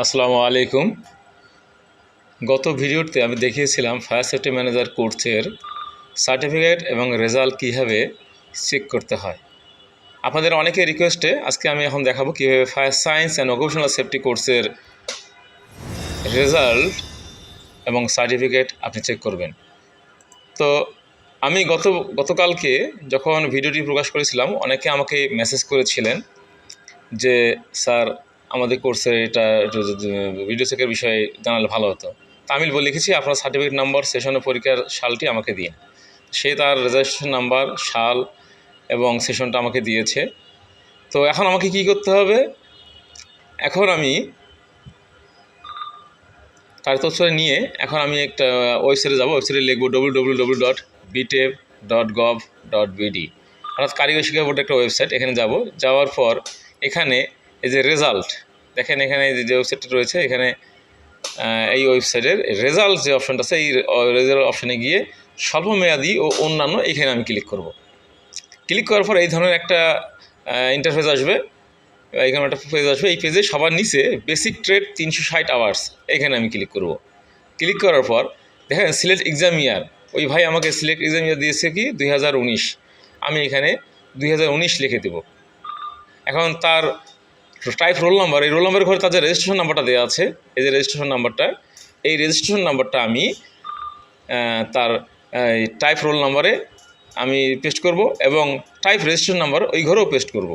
আসসালামু আলাইকুম। গত ভিডিওতে আমি দেখিয়েছিলাম ফায়ার সেফটি ম্যানেজার কোর্সের সার্টিফিকেট এবং রেজাল্ট কীভাবে চেক করতে হয়। আপনাদের অনেকের রিকোয়েস্টে আজকে আমি এখন দেখাবো কীভাবে fire science and occupational safety কোর্সের রেজাল্ট এবং সার্টিফিকেট আপনি চেক করবেন। তো আমি গত, গতকালকে যখন ভিডিওটি প্রকাশ করেছিলাম, অনেকে আমাকে মেসেজ করেছিলেন যে, স্যার আমাদের কোর্সের এটা ভিডিও চেকের বিষয়ে জানালে ভালো হতো। তা আমি বলে লিখেছি, আপনার সার্টিফিকেট নাম্বার সেশন পরীক্ষার সালটি আমাকে দিন। সে তার রেজিস্ট্রেশন নাম্বার সাল এবং সেশনটা আমাকে দিয়েছে। তো এখন আমাকে কি করতে হবে? এখন আমি তার তথ্য নিয়ে এখন আমি একটা ওয়েবসাইটে যাব। ওয়েবসাইটে লিখব W W W dot BTEB dot gov dot BD অর্থাৎ কারিগরি শিক্ষা বোর্ডের একটা ওয়েবসাইট এখানে যাব। যাওয়ার পর এখানে এই যে রেজাল্ট দেখেন এখানে যে ওয়েবসাইটটা রয়েছে, এখানে এই ওয়েবসাইটের রেজাল্ট যে অপশানটা আছে, এই রেজাল্ট অপশানে গিয়ে স্বল্পমেয়াদী ও অন্যান্য এখানে আমি ক্লিক করব। ক্লিক করার পর এই ধরনের একটা ইন্টারফেস আসবে। এখানে একটা পেজ আসবে। এই পেজে সবার নিচে বেসিক ট্রেড তিনশো ষাট আওয়ার্স এখানে আমি ক্লিক করব। ক্লিক করার পর, দেখেন সিলেক্ট এক্সাম ইয়ার ওই ভাই আমাকে সিলেক্ট এক্সাম ইয়ার দিয়েছে কি? দুই হাজার উনিশ। আমি এখানে দুই হাজার উনিশ লিখে দেব। এখন তার টাইপ রোল নাম্বার এই রোল নাম্বারের ঘরে তাদের রেজিস্ট্রেশন নাম্বারটা দেওয়া আছে, এই যে রেজিস্ট্রেশন নাম্বারটা এই রেজিস্ট্রেশন নাম্বারটা আমি তার টাইপ রোল নাম্বারে আমি পেস্ট করব এবং টাইপ রেজিস্ট্রেশন নাম্বার ওই ঘরেও পেস্ট করব।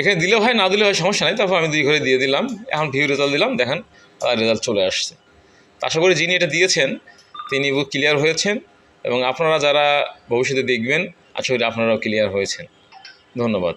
এখানে দিলেও হয়, না দিলে হয় সমস্যা নেই, তারপর আমি দুই ঘরে দিয়ে দিলাম, এখন ভিউ রেজাল্ট দিলাম, দেখেন, তার রেজাল্ট চলে আসছে। আশা করি যিনি এটা দিয়েছেন, তিনি ক্লিয়ার হয়েছেন, এবং আপনারা যারা ভবিষ্যতে দেখবেন, আশা করি আপনারাও ক্লিয়ার হয়েছেন। ধন্যবাদ।